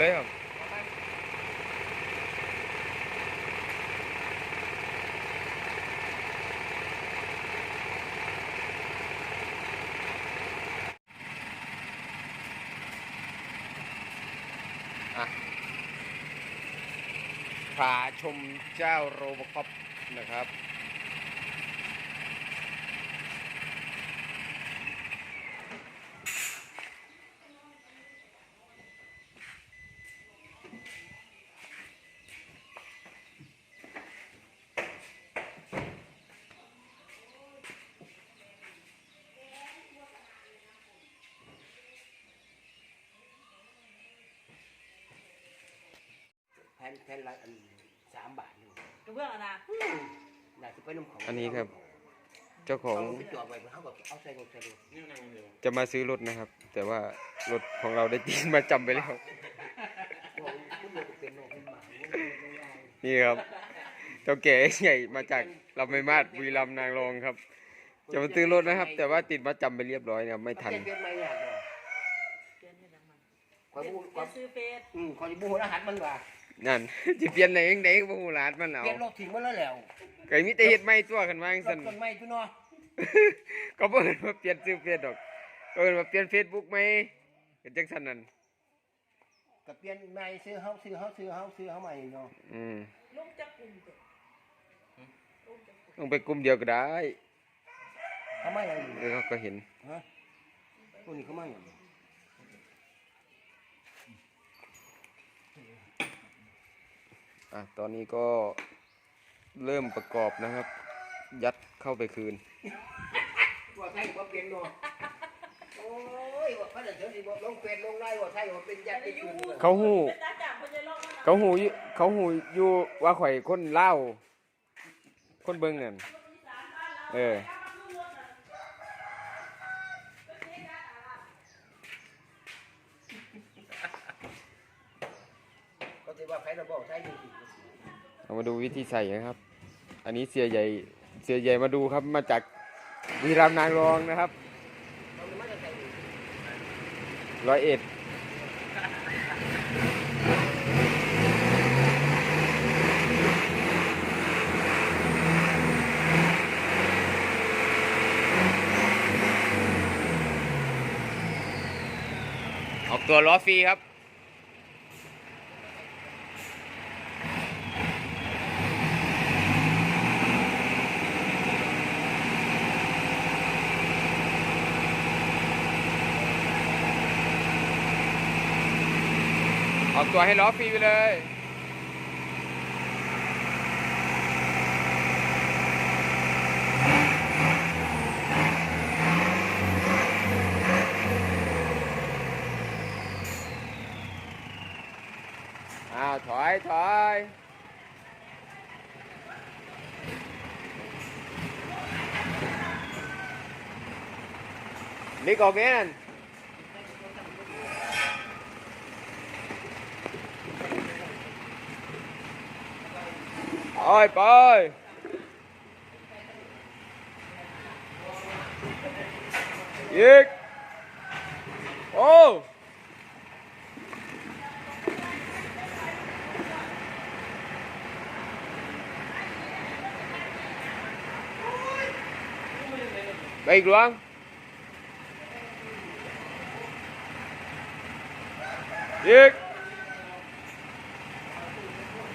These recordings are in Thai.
เลยครับอะพาชมเจ้าโรบคอปนะครับ แผ่นแผ่นละอันสามบาทนี่กระเบื้องอะนะน่าจะไปน้ำของอันนี้ครับ เจ้าของเอาไปจอดไว้เขาก็เอาใส่รถใส่รถจะมาซื้อรถนะครับ แต่ว่ารถของเราได้จีนมาจำไปแล้วพวกคุณเลยเป็นโรคเป็นหมานี่ครับเจ้าแก่ใหญ่มาจากลำไม่มาดบุรีรัมย์นางรองครับ จะมาซื้อรถนะครับ แต่ว่าติดมาจำไปเรียบร้อยเนี่ยไม่ทัน เปลี่ยนไม่ยากเลยเปลี่ยนให้ดังมันคอยบูเปลี่ยนซื้อเฟสอืมคอยบูรหัสมันว่า นั่น จะเปลี่ยนไหนเองไหนบ่ฮู้ร้านมันเอาเปลี่ยนรถทิ้งมันแล้วแล้วไก่มีแต่เฮ็ดใหม่ตัวกันว่าจังรซั่ถน ต้นไม้ตัวเนาะก็บ่เอิ้นว่าเปลี่ยนชื่อเฟซดอก ก็เอิ้นว่าเปลี่ยน Facebook ไหมก็จังซั่นนั่นก็เปลี่ยนใหม่ซื้อเฮาซื้อเฮาซื้อเฮาซื้อเฮาใหม่เนาะอืมลุงจะกลุ่มเด็กลุงจะกลุ่มต้องไปกลุ่มเดียวก็ได้เฮาใหม่อะไรนี่เออเขาก็เห็นฮะพวกนี้เขาใหม่อย่างนี้ อะตอนนี้ก็เริ่มประกอบนะครับ ยัดเข้าไปคืนว่าไทยว่าเปลี่ยนเนาะโอ้ยว่าเขาจะเจอสิบ่ลงเปลี่ยนลงไล่ว่าไทยว่าเป็นยัดไปคืนเลยเขาฮู้เป็นตาจับคนจะลองมันเขาหูอยู่เขาหูอยู่ว่าข่อยคนเล่าวคนเบิ่งนั่นเออ ก็ถือว่าใครเราบอกไทยอยู่สิเรามาดูวิธีใส่นะครับ อันนี้เสียใหญ่เสียใหญ่มาดูครับมาจากวีรามนางรองนะครับร้อยู่ร้อยเอ็ดออกตัวล้อฟรีครับ ออกตัวให้ล้อฟรีไปเลยอ้าวถอยถอยนี่ก่อนเงี้ย นไปไปอีกโอ้ไปอีกหลวงอีก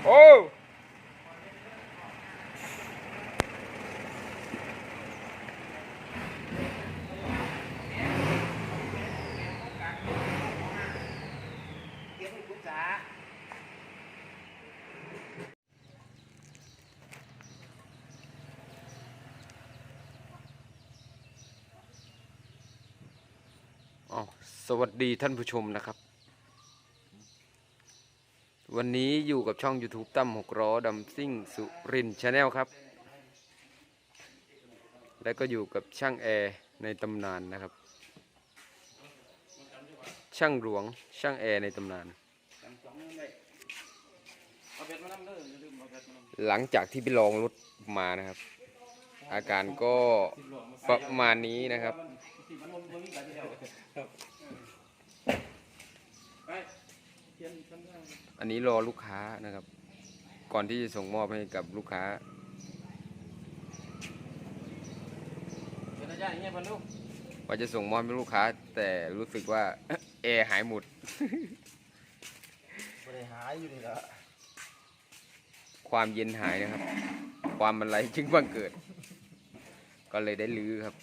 โอ้ เดี๋ยวไปปรึกษา อ๋อสวัสดีท่านผู้ชมนะครับ วันนี้อยู่กับช่อง YouTube ตั้มหกล้อดำซิ่งสุรินชาแนลครับ แล้วก็อยู่กับช่างแอร์ในตำนานนะครับ ช่างหลวงช่างแอร์ในตำนาน หลังจากที่ไปลองรถมานะครับ อาการก็ประมาณนี้นะครับ เทียนฉันอันนี้รอลูกค้านะครับ ก่อนที่จะส่งมอบให้กับลูกค้าเระยะย่างเงี้ยพันลูกว่าจะส่งมอบให้ลูกค้า แต่รู้สึกว่า แอร์หายหมดบริหารอยู่นี่ละความเย็นหายนะครับ ความมันไหลจึงบังเกิด ก็เลยได้ลื้อครับ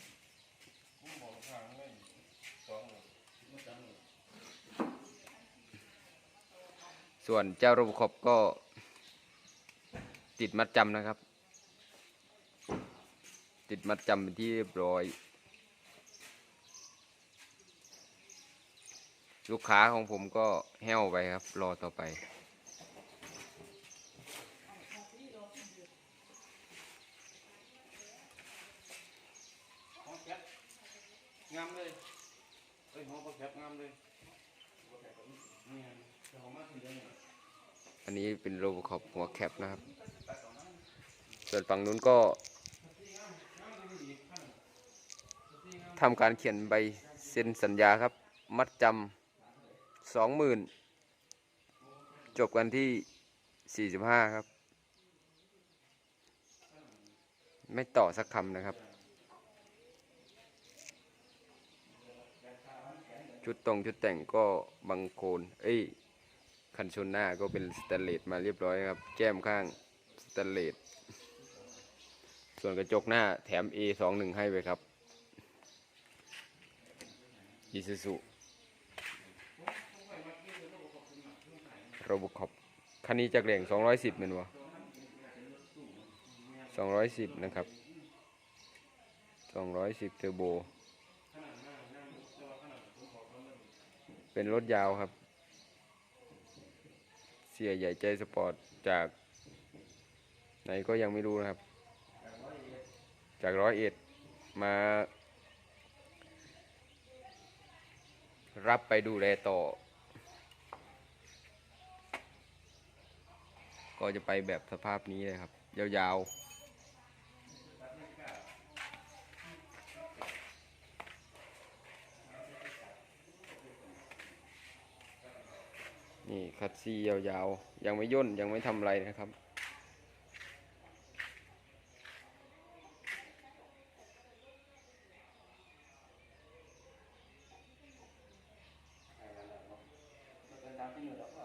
ส่วนเจ้าระบบขอบก็ติดมัดจำนะครับ ติดมัดจำเป็นที่เรียบร้อย ลูกค้าของผมก็แห้วไปครับ รอต่อไป งามเลยเอ้ยห้องแคปงามเลยนี่ไงเจ้าของมาถึงเดือนเลย อันนี้เป็นโรบคอปหัวแคปนะครับ ส่วนฝั่งนู้นก็ทำการเขียนใบเซ็นสัญญาครับ มัดจำสองหมื่นจบกันที่สี่สิบห้าครับ ไม่ต่อสักคำนะครับ ชุดตรงชุดแต่งก็บังโคน เอ้ย คันชนหน้าก็เป็นสแตนเลสมาเรียบร้อยครับ แก้มข้างสแตนเลสส่วนกระจกหน้าแถม A21 ให้ไปครับ i s u z u โรบคอปคันนี้จากแหล่ง210เป็นวะ210 นะครับ 210 เทอร์โบ เป็นรถยาวครับ สียใหญ่ใจสปอร์ตจากไหนก็ยังไม่รู้นะครับ จากร้อยเอ็ดมา รับไปดูแลต่อ ก็จะไปแบบสภาพนี้เลยครับ ยาวๆ นี่คัดซี่ยาวๆ ยังไม่ย่นยังไม่ทำอะไรนะครับ เป็นตามที่อยู่แล้วก็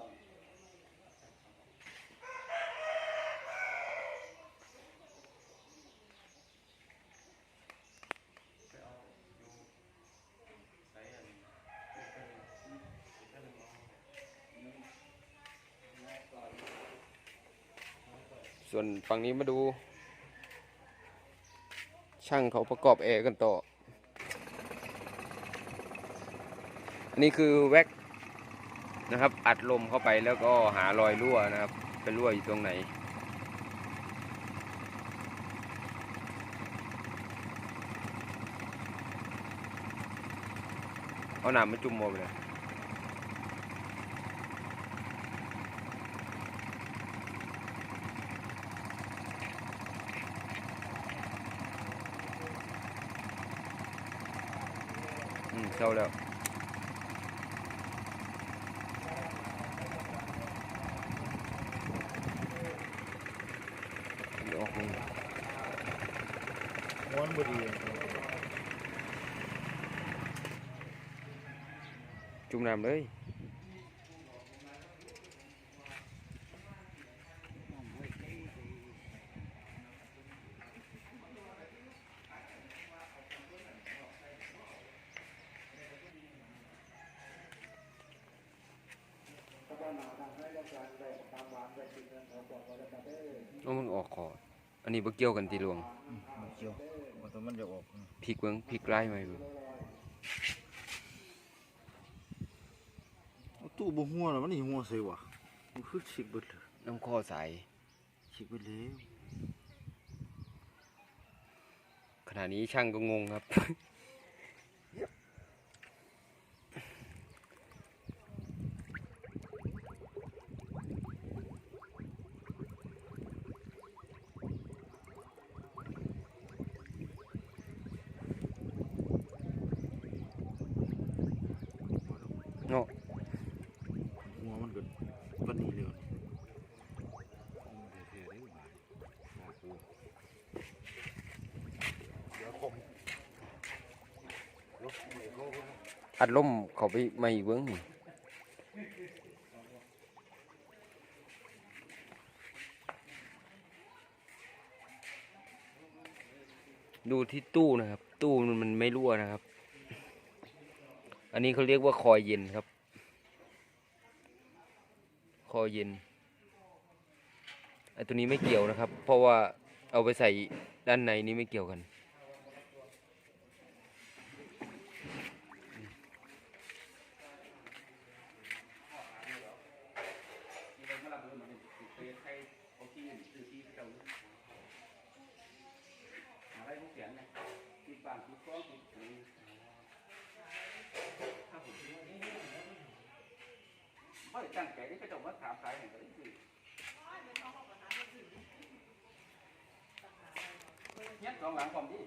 ส่วนฝั่งนี้มาดู ช่างเขาประกอบแอร์กันต่อ อันนี้คือแว็กนะครับ อัดลมเข้าไปแล้วก็หารอยรั่วนะครับ เป็นรั่วอยู่ตรงไหนเอาหนามมาจุ่มหมดเลย เข้าแล้วเดี๋ยวออกมาม้วนบุรีจุ่มน้ โอ้มันออกคออันนี้บ่เกี่ยวกันทีหลวงมันเกี่ยวมันต้องมันจะออกพริกเบิ้งพริกไล่ไหมเบิ่งตู้บ่หัวน่ะมันนี่หัวใส่วะมันคือฉีกเบิดเลยน้ำข้อใสฉีกเบิดแล้วขณะนี้ช่างก็งงครับ เนาะ หัวมันก็ปานนี้แล้ว อัดลมเขาไปไมาอีกเบิ้งนี่ดูที่ตู้นะครับ ตู้มันมันไม่รั่วนะครับ อันนี้เขาเรียกว่าคอยเย็นครับ คอยเย็นไอตัวนี้ไม่เกี่ยวนะครับ เพราะว่าเอาไปใส่ด้านในนี้ไม่เกี่ยวกัน มีอะไรมาลับเลย เป็นใครเอาที่ซื้อที่เจ้าอะไรพวกเสียงเนี่ยที่บ้านที่คล้องที่ถ้าผมคิดว่านี่ไม่ตั้งใจที่จะมาถามสายแห่งก็ได้คือเนี่ยสองหลังความดี